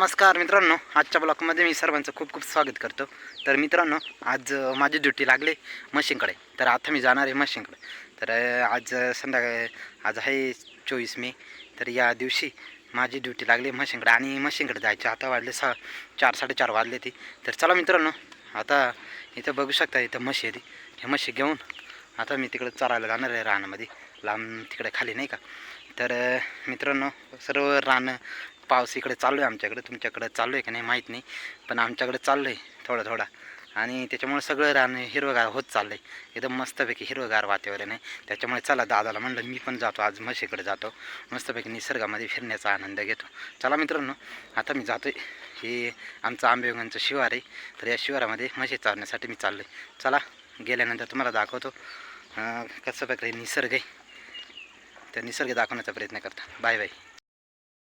नमस्कार मित्रांनो आजच्या ब्लॉकमध्ये मी सर्वांचं खूप खूप स्वागत करतो. तर मित्रांनो आज माझी ड्युटी लागली मशीनकडे. तर आता मी जाणार आहे मशीनकडे. तर आज संध्याकाळ आज आहे चोवीस मे. तर या दिवशी माझी ड्युटी लागली मशीनकडे आणि मशीनकडे जायचे. आता वाजले सहा चार साडेचार वाजले ती. तर चला मित्रांनो आता इथं बघू शकता इथं म्हशी आहे ती. हे म्हशी घेऊन आता मी तिकडे चरायला जाणार आहे रानामध्ये. लांब तिकडे खाली नाही का? तर मित्रांनो सर्व रान पाऊस इकडे चालू आहे आमच्याकडे. तुमच्याकडे चालू आहे का नाही माहीत नाही. पण आमच्याकडे चाललं आहे थोडा थोडा. आणि त्याच्यामुळे सगळं रान हिरवगार होत चाललं आहे एकदम मस्तपैकी हिरवगार वातावरण आहे. त्याच्यामुळे चला दादाला म्हणलं मी पण जातो. आज म्हशीकडे जातो. मस्तपैकी निसर्गामध्ये फिरण्याचा आनंद घेतो. चला मित्रांनो आता मी जातो आहे हे आमचं आंबेवगांचं शिवार आहे. तर या शिवारामध्ये म्हशी चालण्यासाठी मी चाललो आहे चला गेल्यानंतर तुम्हाला दाखवतो. कसं प्रकारे निसर्ग आहे. तर निसर्ग दाखवण्याचा प्रयत्न करता. Bye bye.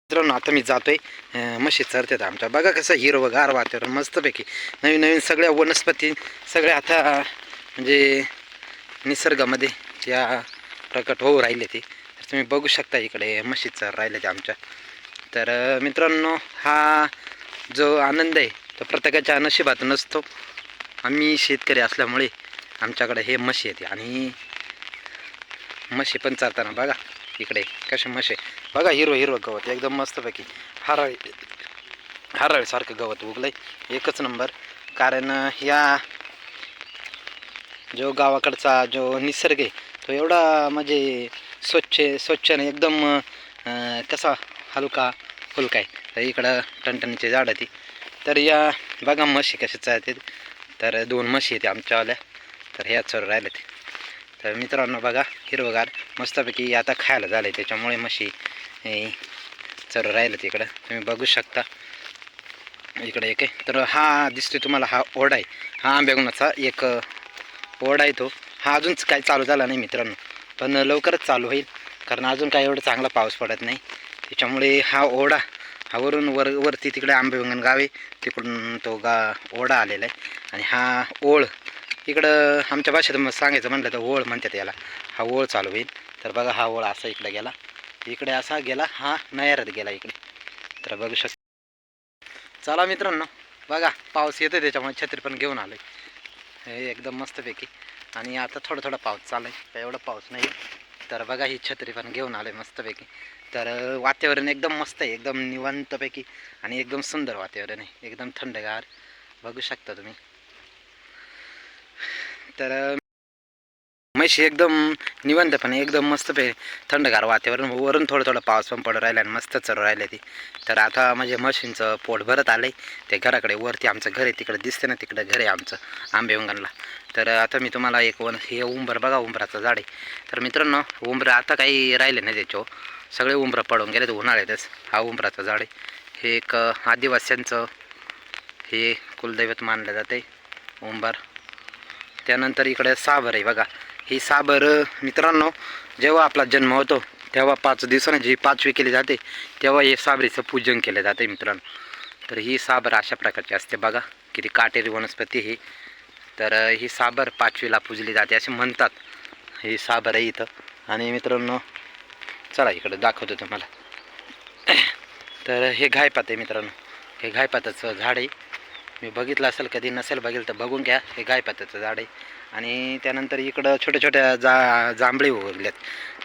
मित्रांनो आता मी जातोय आहे म्हशी चरतात आमच्या. बघा कसं हिरवगार वातावरण मस्तपैकी. नवीन नवीन सगळ्या वनस्पती सगळ्या आता म्हणजे निसर्गामध्ये या प्रकट होऊ राहिले ते. तर तुम्ही बघू शकता इकडे म्हशी चर राहिले ते आमच्या. तर मित्रांनो हा जो आनंद आहे तो प्रत्येकाच्या नशिबात नसतो. आम्ही शेतकरी असल्यामुळे आमच्याकडे हे म्हशी येते आणि म्हशी पण चालताना बघा इकडे. कसे म्हशी बघा हिरवं हिरवं गवत एकदम मस्तपैकी हरळ हरळसारखं गवत उगलंय. एकच नंबर. कारण या ह्या जो गावाकडचा जो निसर्ग आहे तो एवढा म्हणजे स्वच्छ स्वच्छ आणि एकदम कसा हलका फुलका आहे. तर इकडं टणटणीचे झाडं ती. तर या बघा म्हशी कशाच चालते. तर दोन म्हशी आहेत आमच्यावाल्या. तर ह्या चर राहिल्या ते तर मित्रांनो बघा हिरवगार मस्तपैकी आता खायला झालं आहे त्याच्यामुळे म्हशी चर राहिलं तिकडं तुम्ही बघू शकता. इकडे एक आहे. तर हा दिसतोय तुम्हाला हा ओढा आहे. हा आंब्यागुणाचा एक ओढा आहे तो. हा अजूनच काय चालू झाला नाही मित्रांनो. पण लवकरच चालू होईल. कारण अजून काही एवढं चांगला पाऊस पडत नाही. त्याच्यामुळे हा ओढा हा वरून वर वरती तिकडे आंबेगंगन गाव आहे. तिकडून तो गा ओढा आलेला आहे. आणि हा ओळ इकडं आमच्या भाषेत मग सांगायचं म्हटलं तर ओळ म्हणतात याला. हा ओळ चालू होईल. तर बघा हा ओळ असा इकडे गेला. इकडे असा गेला हा नयारात गेला इकडे. तर बघू शक चला मित्रांनो बघा पाऊस येतो त्याच्यामुळे छत्री पण घेऊन आलो हे एकदम मस्तपैकी. आणि आता थोडा थोडा पाऊस चालू आहे. काही एवढा पाऊस नाही तर बघा ही छत्री पण घेऊन आलो आहे मस्तपैकी. तर वातावरण एकदम मस्त आहे. एकदम निवांतपैकी आणि एकदम सुंदर वातावरण आहे. एकदम थंडगार. बघू शकता तुम्ही. तर म्हशी एकदम निवंतपणे एकदम मस्त पे थंडगार वातावरण. वरून थोडं थोडं पाऊस पण पडून राहिला आणि मस्त चरू राहिले ती. तर आता म्हणजे म्हशींचं पोट भरत आलं आहे ते घराकडे वरती आमचं घर आहे तिकडे दिसते ना तिकडं घर आहे आमचं आंबेवंगणला तर आता मी तुम्हाला एक वन हे उंबर बघा उंबराचं झाड आहे. तर मित्रांनो उंबरं आता काही राहिले नाही त्याच्यावर सगळे उंबरं पडून गेले तर उन्हाळ्यातच. हा उंबराचं झाड आहे. हे एक आदिवास्यांचं आदिवासींचं हे कुलदैवत मानलं जाते उंबर. त्यानंतर इकडे साबर आहे बघा. ही साबर मित्रांनो जेव्हा आपला जन्म होतो तेव्हा पाच दिवसाने जी पाचवी केली जाते तेव्हा हे साबरीचं पूजन केलं जाते मित्रांनो. तर ही साबर अशा प्रकारची असते बघा. किती काटेरी वनस्पती ही. तर ही साबर पाचवीला पूजली जाते असे म्हणतात. ही साबर आहे इथं. आणि मित्रांनो चला इकडे दाखवतो तुम्हाला. तर हे घायपात आहे मित्रांनो. हे घायपाताचं झाड आहे. मी बघितलं असेल कधी नसेल बघितलं तर बघून घ्या. हे गायपात्याचं झाड आहे. आणि त्यानंतर इकडं छोट्या छोट्या जा जांभळे उगवल्यात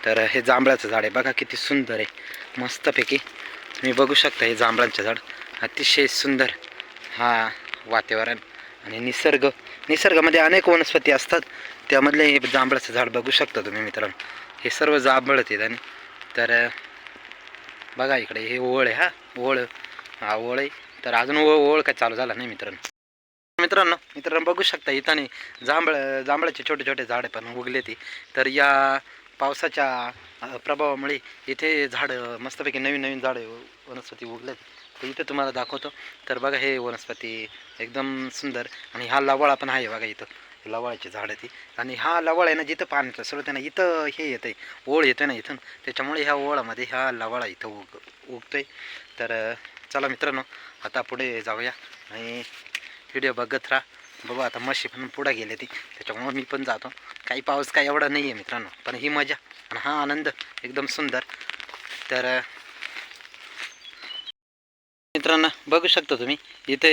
तर हे जांभळाचं झाड आहे. बघा किती सुंदर आहे. मस्तपैकी तुम्ही बघू शकता हे जांभळांचं झाड. अतिशय सुंदर हा वातावरण आणि निसर्ग. निसर्गामध्ये अनेक वनस्पती असतात. त्यामधले हे जांभळाचं झाड बघू शकता तुम्ही मित्रांनो. हे सर्व जांभळत आहेत आणि तर बघा इकडे हे ओळ आहे हा. ओळ. हा ओळ आहे. तर अजून ओ ओळ काय चालू झाला नाही मित्रांनो. मित्रांनो मित्रांनो बघू शकता इथं नाही जांभळ जांभळाचे छोटे छोटे झाडे पण उगले ती. तर या पावसाच्या प्रभावामुळे इथे झाडं मस्तपैकी नवीन नवीन झाडे वनस्पती उगल्यात तर इथं तुम्हाला दाखवतो. तर बघा हे वनस्पती एकदम सुंदर आणि हा लवळा पण आहे बघा इथं. लवाळाची झाडं ती. आणि हा लवाळ आहे ना जिथं पाण्याचा स्रोत आहे ना इथं हे येतं आहे ओळ येतं ना इथून. त्याच्यामुळे ह्या ओळामध्ये हा लवाळा इथं उग उगतो आहे तर चला मित्रांनो आता पुढे जाऊया. आणि व्हिडिओ बघत राहा. बघू आता मशी पण पुढे गेले ती. त्याच्यामुळं मी पण जातो. काही पाऊस काय एवढा नाही आहे मित्रांनो. पण ही मजा आणि हा आनंद एकदम सुंदर. तर मित्रांनो बघू शकता तुम्ही इथे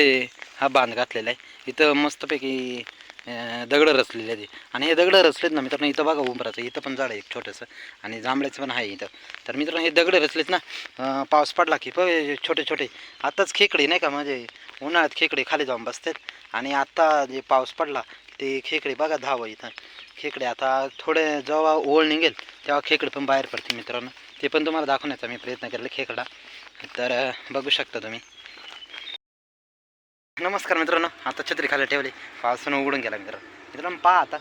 हा बांध घातलेला आहे. इथं मस्तपैकी दगडं रचलेली आहे आणि हे दगडं रचलेत ना मित्रांनो इथं बघा उंबराचं इथं पण झाड आहे एक छोटंसं. आणि जांभळ्याचं पण आहे इथं. तर मित्रांनो हे दगडं रचलेत ना पाऊस पडला की प छोटे छोटे. आत्ताच खेकडे नाही का म्हणजे उन्हाळ्यात खेकडे खाली जाऊन बसतात. आणि आत्ता जे पाऊस पडला ते खेकडे बघा धावं इथं. खेकडे आता थोडे जेव्हा ओळ निघेल तेव्हा खेकडे पण बाहेर पडते मित्रांनो. ते पण तुम्हाला दाखवण्याचा मी प्रयत्न केला खेकडा. तर बघू शकता तुम्ही. नमस्कार मित्रांनो आता छत्री खाली ठेवली. पावसानं उघडून गेला मित्रांनो. मित्रांनो पहा आता.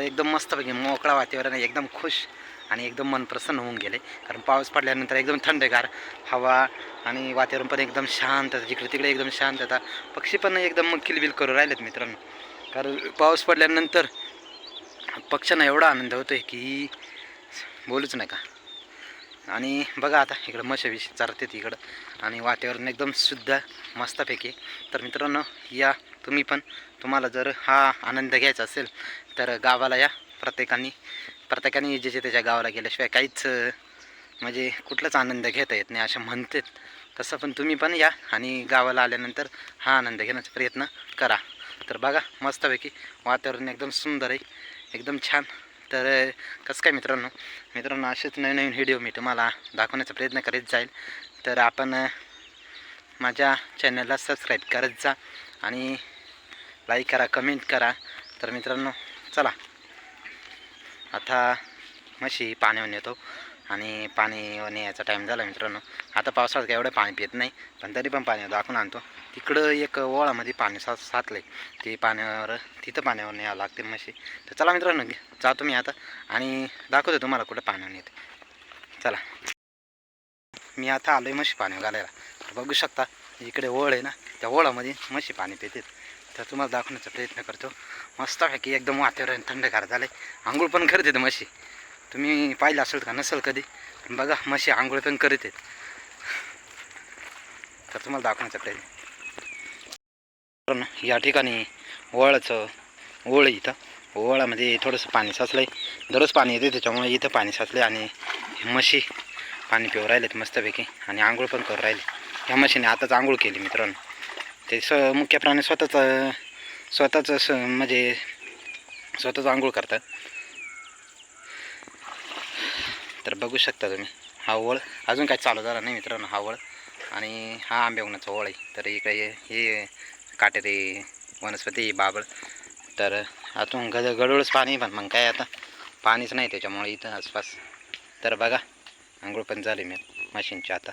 एकदम मस्तपैकी मोकळा वातावरण एकदम खुश आणि एकदम मन प्रसन्न होऊन गेले. कारण पाऊस पडल्यानंतर एकदम थंडगार हवा आणि वातावरण पण एकदम शांत जिकडे तिकडे एकदम शांतता पक्षी पण एकदम किलबिल करू राहिलेत मित्रांनो. कारण पाऊस पडल्यानंतर पक्ष्यांना एवढा आनंद होतोय की बोलूच नका. आणि बघा आता इकडं मशाविषयी चारतात इकडं. आणि वातावरण एकदम शुद्ध मस्तपैकी. तर मित्रांनो या तुम्ही पण. तुम्हाला जर हा आनंद घ्यायचा असेल तर गावाला या. प्रत्येकाने प्रत्येकाने ज्याच्या त्याच्या गावाला गेल्याशिवाय काहीच म्हणजे कुठलाच आनंद घेता येत नाही असं म्हणतात. तसं पण तुम्ही पण या आणि गावाला आल्यानंतर हा आनंद घेण्याचा प्रयत्न करा. तर बघा मस्तपैकी वातावरण एकदम सुंदर आहे. एकदम छान. तर कसं काय मित्रांनो? मित्रांनो असेच नवीन नवीन व्हिडिओ मी तुम्हाला दाखवण्याचा प्रयत्न करीत जाईल. तर आपण माझ्या चॅनलला सबस्क्राईब करत जा आणि लाईक करा कमेंट करा. तर मित्रांनो चला. आता म्हशी पाण्यावर नेतो आणि पाणी यायचा टाईम झाला मित्रांनो. आता पावसाळ्यात काय एवढं पाणी पित नाही पण तरी पण पाणी दाखवून आणतो. तिकडं एक ओळामध्ये पाणी साच साचलं आहे ते पाण्यावर तिथं पाण्यावर न्यावं लागते म्हशी. तर चला मित्रांनो जातो मी आता आणि दाखवतो तुम्हाला कुठं पाण्यावर येते चला. मी आता आलो आहे म्हशी पाणी घालायला. बघू शकता इकडे ओळ आहे ना त्या ओळामध्ये म्हशी पाणी पितात. तर तुम्हाला दाखवण्याचा प्रयत्न करतो. मस्त आहे की एकदम वातावरण थंडगार झालं आहे आंघोळ पण करते आहेत म्हशी. तुम्ही पाहिलं असेल का? नसेल कधी? पण बघा म्हशी आंघोळ पण करीत आहेत. तर तुम्हाला दाखवण्याचा प्रयत्न मित्रांनो, या ठिकाणी ओळाचं ओळ इथं. ओळामध्ये थोडंसं पाणी साचलं आहे दररोज पाणी येते त्याच्यामुळे इथं पाणी साचलं आणि म्हशी पाणी पिऊ राहिलेत मस्तपैकी आणि आंघोळ पण करू राहिले. ह्या म्हशीने आताच आंघोळ केली मित्रांनो. ते स मुख्य प्राणी स्वतःच स्वतःच म्हणजे स्वतःच आंघोळ करतात. तर बघू शकता तुम्ही. हा ओळ अजून काय चालू झाला नाही मित्रांनो हा ओळ. आणि हा आंबेवण्याचा ओळ आहे. तर इकडे हे- काटेरी वनस्पती बाबळ. तर आतून गड गडूळच पाणी पण मग काय आता? पाणीच नाही त्याच्यामुळे इथं आसपास. तर बघा आंघोळ पण झाली मी मशीनची आता.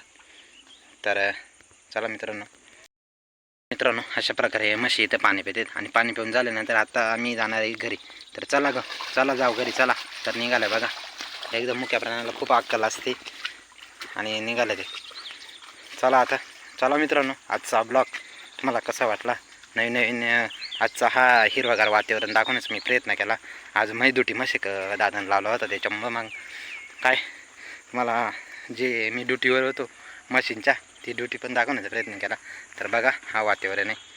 तर चला मित्रांनो. मित्रांनो अशा प्रकारे हे म्हशी इथं पाणी पितात आणि पाणी पिऊन झाल्यानंतर आता आम्ही जाणार आहे घरी. तर चला ग चला जाऊ घरी चला. तर निघालं बघा. एकदम मुख्या प्राण्याला खूप अक्कल असते. आणि निघालं ते. चला आता. चला मित्रांनो आजचा ब्लॉग तुम्हाला कसा वाटला? नवीन नवीन आजचा हा हिरवागार वातावरण दाखवण्याचा मी प्रयत्न केला. आज मैदुटी मशिक दादानं लावला होता त्याच्यामुळं मग काय? मला जे मी ड्युटीवर होतो मशीनच्या ती ड्युटी पण दाखवण्याचा प्रयत्न केला. तर बघा हा वातावरण आहे.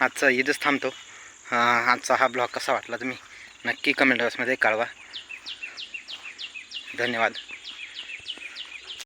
आजचा इथंच थांबतो. आजचा हा ब्लॉग कसा वाटला तुम्ही नक्की कमेंट बॉक्समध्ये कळवा. धन्यवाद.